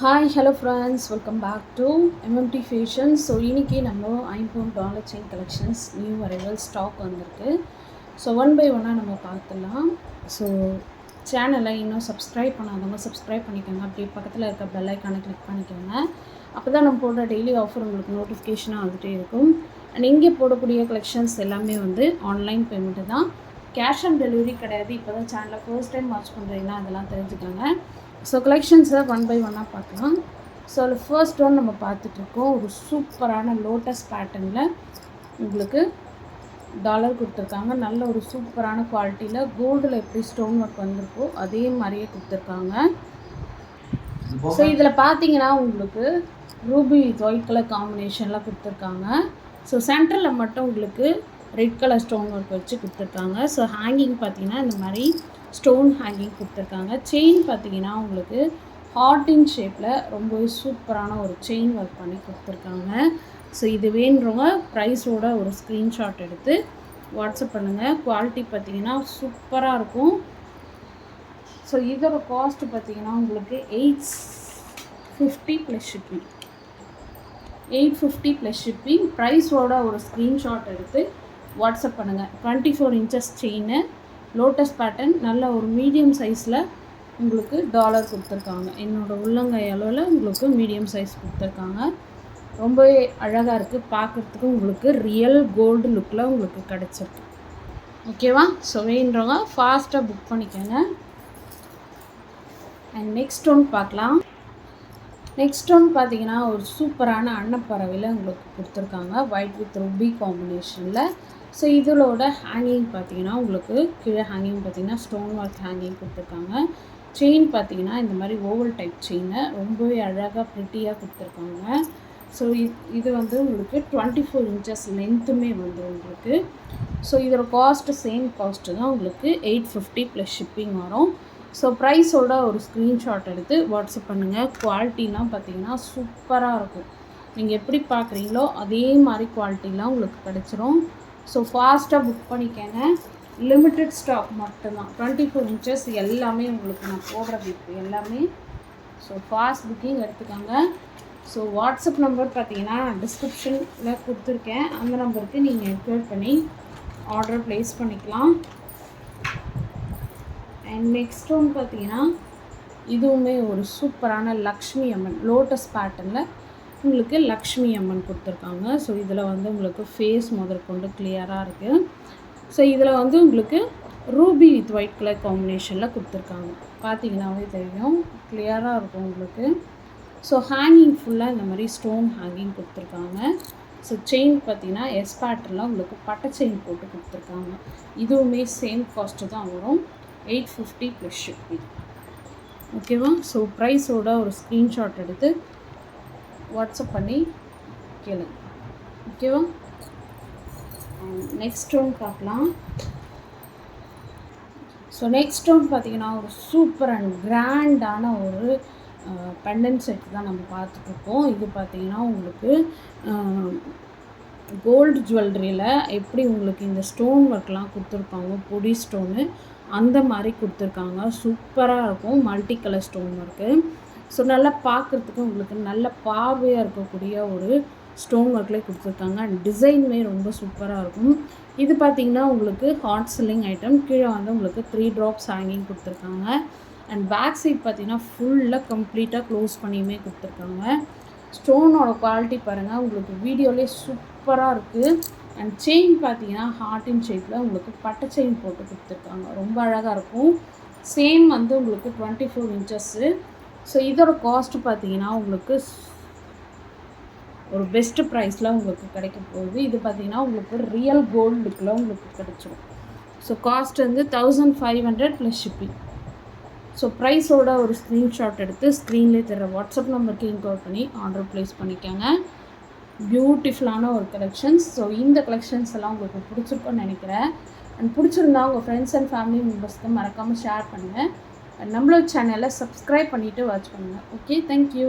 Hi hello friends welcome back to MMT fashion so இன்றைக்கி நம்ம ஐம்பூன் dollar chain collections new arrival stock வந்திருக்கு. So one by ஒன்னாக நம்ம பார்த்துலாம் ஸோ சேனலை இன்னும் சப்ஸ்கிரைப் பண்ணாதவங்க சப்ஸ்கிரைப் பண்ணிக்கோங்க. அப்படியே பக்கத்தில் இருக்க பெல் ஐக்கானை கிளிக் பண்ணிக்கோங்க. அப்போ தான் நம்ம போடுற டெய்லி ஆஃபர் உங்களுக்கு நோட்டிஃபிகேஷனாக வந்துகிட்டே இருக்கும். அண்ட் இங்கே போடக்கூடிய கலெக்ஷன்ஸ் எல்லாமே வந்து ஆன்லைன் பேமெண்ட்டு தான். கேஷ் ஆன் டெலிவரி கிடையாது. இப்போ தான் சேனலை ஃபர்ஸ்ட் டைம் வாட்ச் பண்ணுறீங்கன்னா அதெல்லாம் தெரிஞ்சுக்கோங்க. ஸோ கலெக்ஷன்ஸை ஒன் பை ஒன்னாக பார்க்கலாம். ஸோ அதில் ஃபர்ஸ்ட் ஒன் நம்ம பார்த்துட்ருக்கோம். ஒரு சூப்பரான லோட்டஸ் பேட்டர்னில் உங்களுக்கு டாலர் கொடுத்துருக்காங்க. நல்ல ஒரு சூப்பரான குவாலிட்டியில் கோல்டில் எப்படி ஸ்டோன் ஒர்க் வந்திருக்கோ அதே மாதிரியே கொடுத்துருக்காங்க. ஸோ இதில் பார்த்தீங்கன்னா உங்களுக்கு ரூபி ஒயிட் கலர் காம்பினேஷன்லாம் கொடுத்துருக்காங்க. ஸோ சென்டரில் மட்டும் உங்களுக்கு ரெட் கலர் ஸ்டோன் ஒர்க் வச்சு கொடுத்துருக்காங்க. ஸோ ஹேங்கிங் பார்த்தீங்கன்னா இந்த மாதிரி ஸ்டோன் ஹேங்கிங் கொடுத்துருக்காங்க. செயின் பார்த்தீங்கன்னா உங்களுக்கு ஹார்டின் ஷேப்பில் ரொம்பவே சூப்பரான ஒரு செயின் ஒர்க் பண்ணி கொடுத்துருக்காங்க. ஸோ இது வேணுறவங்க ப்ரைஸோட ஒரு ஸ்க்ரீன்ஷாட் எடுத்து வாட்ஸ்அப் பண்ணுங்கள் குவாலிட்டி பார்த்தீங்கன்னா சூப்பராக இருக்கும். ஸோ இதோட காஸ்ட் பார்த்தீங்கன்னா உங்களுக்கு eight fifty plus shipping eight fifty plus shipping ப்ரைஸோட ஒரு ஸ்க்ரீன்ஷாட் எடுத்து வாட்ஸ்அப் பண்ணுங்கள் twenty four inches chain lotus pattern நல்ல ஒரு மீடியம் சைஸில் உங்களுக்கு டாலர் கொடுத்துருக்காங்க. என்னோடய உள்ளங்கை அளவில் உங்களுக்கு மீடியம் சைஸ் கொடுத்துருக்காங்க. ரொம்பவே அழகாக இருக்குது பார்க்குறதுக்கு உங்களுக்கு ரியல் கோல்டு லுக்கில் உங்களுக்கு கிடச்சிருக்கு. ஓகேவா ஸோ ஃபாஸ்ட்டாக புக் பண்ணிக்கோங்க. அண்ட் நெக்ஸ்ட் ஒன் பார்க்கலாம். நெக்ஸ்ட் ஒன் பார்த்தீங்கன்னா ஒரு சூப்பரான அன்னப்பறவையில் உங்களுக்கு கொடுத்துருக்காங்க. ஒயிட் வித் ருபி காம்பினேஷனில் ஸோ இதோட ஹேங்கிங் பார்த்தீங்கன்னா உங்களுக்கு கீழே ஹேங்கிங் பார்த்தீங்கன்னா ஸ்டோன் ஒர்க் ஹேங்கிங் கொடுத்துருக்காங்க. செயின் பார்த்தீங்கன்னா இந்த மாதிரி ஓவல் டைப் செயினை ரொம்பவே அழகாக ப்ரிட்டியாக கொடுத்துருக்காங்க. ஸோ இது வந்து உங்களுக்கு டுவெண்ட்டி ஃபோர் இன்ச்சஸ் லென்த்துமே வந்து உங்களுக்கு. ஸோ இதோட காஸ்ட்டு சேம் காஸ்ட்டு தான் உங்களுக்கு எயிட் ஃபிஃப்டி ப்ளஸ் ஷிப்பிங் வரும். ஸோ ப்ரைஸோட ஒரு ஸ்க்ரீன்ஷாட் எடுத்து வாட்ஸ்அப் பண்ணுங்கள் குவாலிட்டிலாம் பார்த்தீங்கன்னா சூப்பராக இருக்கும். நீங்கள் எப்படி பார்க்குறீங்களோ அதே மாதிரி குவாலிட்டிலாம் உங்களுக்கு கிடச்சிரும். ஸோ ஃபாஸ்ட்டாக புக் பண்ணிக்கங்க. லிமிட்டட் ஸ்டாக் மட்டும்தான். டுவெண்ட்டி ஃபோர் இன்ச்சஸ் எல்லாமே உங்களுக்கு நான் போடுறது இப்போ எல்லாமே. ஸோ ஃபாஸ்ட் புக்கிங் எடுத்துக்கோங்க. ஸோ வாட்ஸ்அப் நம்பர் பார்த்தீங்கன்னா டிஸ்கிரிப்ஷனில் கொடுத்துருக்கேன். அந்த நம்பருக்கு நீங்கள் என்கொயர் பண்ணி ஆர்டர் ப்ளேஸ் பண்ணிக்கலாம். அண்ட் நெக்ஸ்ட் ஒன்று பார்த்தீங்கன்னா இதுவுமே ஒரு சூப்பரான லக்ஷ்மி அம்மன் லோட்டஸ் பேட்டர்னில் உங்களுக்கு லக்ஷ்மி அம்மன் கொடுத்துருக்காங்க. ஸோ இதில் வந்து உங்களுக்கு ஃபேஸ் முதற்கொண்டு கிளியராக இருக்குது ஸோ இதில் வந்து உங்களுக்கு ரூபி வித் ஒயிட் கலர் காம்பினேஷனில் கொடுத்துருக்காங்க. பார்த்தீங்கன்னாவே தெரியும். கிளியராக இருக்கும் உங்களுக்கு. ஸோ ஹேங்கிங் ஃபுல்லாக இந்த மாதிரி ஸ்டோன் ஹேங்கிங் கொடுத்துருக்காங்க. ஸோ செயின் பார்த்தீங்கன்னா எஸ் பேட்டர்னில் உங்களுக்கு பட்டை செயின் போட்டு கொடுத்துருக்காங்க. இதுவுமே சேம் காஸ்ட்டு தான் வரும். எயிட் ஃபிஃப்டி ப்ளஸ் ஷிப்பிங் ஓகேவா ஸோ ப்ரைஸோட ஒரு ஸ்க்ரீன்ஷாட் எடுத்து வாட்ஸ்அப் பண்ணி கேளுங்க. ஓகேவா நெக்ஸ்ட் ஸ்டோன் பார்க்கலாம். ஸோ நெக்ஸ்ட் ஸ்டோன் பார்த்தீங்கன்னா ஒரு சூப்பர் அண்ட் கிராண்டான ஒரு பெண்டன் செட் தான் நம்ம பார்த்துட்ருக்கோம் இது பார்த்தீங்கன்னா உங்களுக்கு கோல்டு ஜுவல்லரியில் எப்படி உங்களுக்கு இந்த ஸ்டோன் ஒர்க்லாம் கொடுத்துருப்பாங்க? பொடி ஸ்டோனு அந்த மாதிரி கொடுத்துருக்காங்க. சூப்பராக இருக்கும். Multi colour stone work. So நல்லா பார்க்குறதுக்கு உங்களுக்கு நல்ல பார்வையாக இருக்கக்கூடிய ஒரு ஸ்டோன் ஒர்க்லேயே கொடுத்துருக்காங்க. அண்ட் டிசைனுமே ரொம்ப சூப்பராக இருக்கும். இது பார்த்திங்கன்னா உங்களுக்கு ஹாட் செல்லிங் ஐட்டம் கீழே வந்து உங்களுக்கு த்ரீ ட்ராப்ஸ் ஹேங்கிங் கொடுத்துருக்காங்க. அண்ட் பேக் சைட் பார்த்திங்கன்னா ஃபுல்லாக கம்ப்ளீட்டாக க்ளோஸ் பண்ணியுமே கொடுத்துருக்காங்க. ஸ்டோனோட குவாலிட்டி பாருங்கள் உங்களுக்கு வீடியோலேயே சூப்பராக இருக்குது அண்ட் செயின் பார்த்தீங்கன்னா ஹார்டின் ஷேப்பில் உங்களுக்கு பட்டை செயின் போட்டு கொடுத்துருக்காங்க. ரொம்ப அழகாக இருக்கும். சேம் வந்து உங்களுக்கு டுவெண்ட்டி ஃபோர் இன்ச்சஸ்ஸு ஸோ இதோட காஸ்ட்டு பார்த்தீங்கன்னா உங்களுக்கு ஒரு பெஸ்ட்டு ப்ரைஸில் உங்களுக்கு கிடைக்க போகுது. இது பார்த்தீங்கன்னா உங்களுக்கு ரியல் கோல்டுக்குள்ள உங்களுக்கு கிடைச்சிடும் ஸோ காஸ்ட் வந்து thousand five hundred plus shipping so ப்ரைஸோட ஒரு ஸ்க்ரீன்ஷாட் எடுத்து ஸ்க்ரீன்லேயே தர வாட்ஸ்அப் நம்பருக்கு இன்கோர் பண்ணி ஆர்டர் ப்ளேஸ் பண்ணிக்கோங்க. பியூட்டிஃபுல்லான ஒரு கலெக்ஷன்ஸ் ஸோ இந்த கலெக்ஷன்ஸ் எல்லாம் உங்களுக்கு பிடிச்சிருக்குன்னு நினைக்கிறேன். அண்ட் பிடிச்சிருந்தா உங்கள் ஃப்ரெண்ட்ஸ் அண்ட் ஃபேமிலி மெம்பர்ஸ்க்கு மறக்காமல் ஷேர் பண்ணுங்கள் நம்மளோட சேனலை சப்ஸ்கிரைப் பண்ணிவிட்டு வாட்ச் பண்ணுங்கள் ஓகே தேங்க்யூ